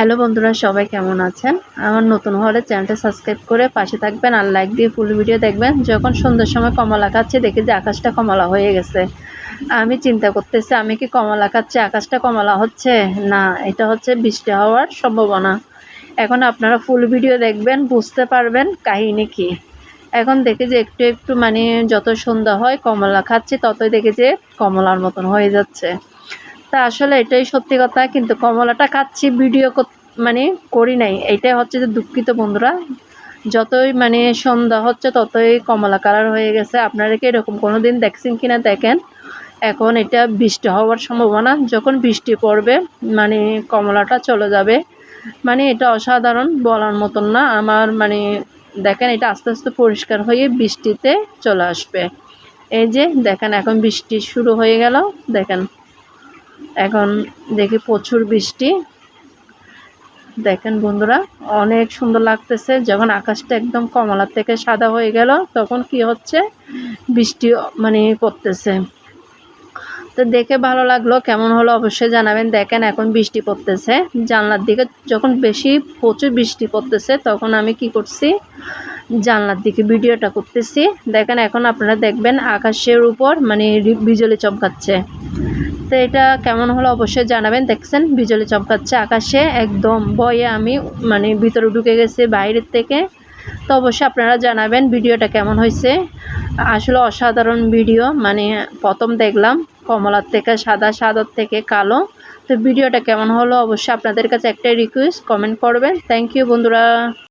Hello বন্ধুরা, সবাই কেমন আছেন? আমার নতুন হলে চ্যানেলটা সাবস্ক্রাইব করে পাশে থাকবেন আর লাইক দিয়ে ফুল ভিডিও দেখবেন। যখন সন্ধ্যার সময় কমলা খাচ্ছে, দেখি যে আকাশটা কমলা হয়ে গেছে। আমি চিন্তা করতেছি, আমি কি কমলা খাচ্ছি, আকাশটা কমলা হচ্ছে? না, এটা হচ্ছে বৃষ্টি হওয়ার সম্ভাবনা। এখন আপনারা ফুল ভিডিও দেখবেন, বুঝতে পারবেন কাহিনী কি। এখন দেখে যে একটু একটু মানে যত সন্ধ্যা হয়, কমলা খাচ্ছি, ততই দেখে যে কমলার মতন হয়ে যাচ্ছে। তা আসলে এটাই সত্যি কথা, কিন্তু কমলাটা খাচ্ছি ভিডিও মানে করি নাই। এটাই হচ্ছে যে দুঃখিত বন্ধুরা। যতই মানে সন্ধ্যা হচ্ছে, ততই কমলা কালার হয়ে গেছে। আপনারা কি এরকম কোনো দিন দেখছেন কিনা দেখেন। এখন এটা বৃষ্টি হওয়ার সম্ভাবনা। যখন বৃষ্টি পড়বে মানে কমলাটা চলে যাবে। মানে এটা অসাধারণ বলার মতন না। আমার মানে দেখেন, এটা আস্তে আস্তে পরিষ্কার হয়ে বৃষ্টিতে চলে আসবে। এই যে দেখেন, এখন বৃষ্টি শুরু হয়ে গেল। দেখেন। এখন দেখি প্রচুর বৃষ্টি। দেখেন বন্ধুরা, অনেক সুন্দর লাগতেছে। যখন আকাশটা একদম কমলার থেকে সাদা হয়ে গেল, তখন কি হচ্ছে? বৃষ্টি মানে পড়তেছে। তো দেখে ভালো লাগল, কেমন হলো অবশ্যই জানাবেন। দেখেন এখন বৃষ্টি পড়তেছে। জানলার দিকে যখন বেশি প্রচুর বৃষ্টি পড়তেছে, তখন আমি কি করছি? জানলার দিকে ভিডিওটা করতেছি। দেখেন এখন আপনারা দেখবেন আকাশের উপর মানে বিজলি চমকাচ্ছে। তো এটা কেমন হলো অবশ্যই জানাবেন। দেখছেন, বিজলি চমকাচ্ছে আকাশে, একদম বয়ে আমি মানে ভিতরে ঢুকে গেছে বাইরের থেকে। তো অবশ্যই আপনারা জানাবেন ভিডিওটা কেমন হয়েছে। আসলে অসাধারণ ভিডিও মানে প্রথম দেখলাম, কমলার থেকে সাদা, সাদার থেকে কালো। তো ভিডিওটা কেমন হলো অবশ্যই আপনাদের কাছে একটাই রিকোয়েস্ট কমেন্ট করবেন। থ্যাংক ইউ বন্ধুরা।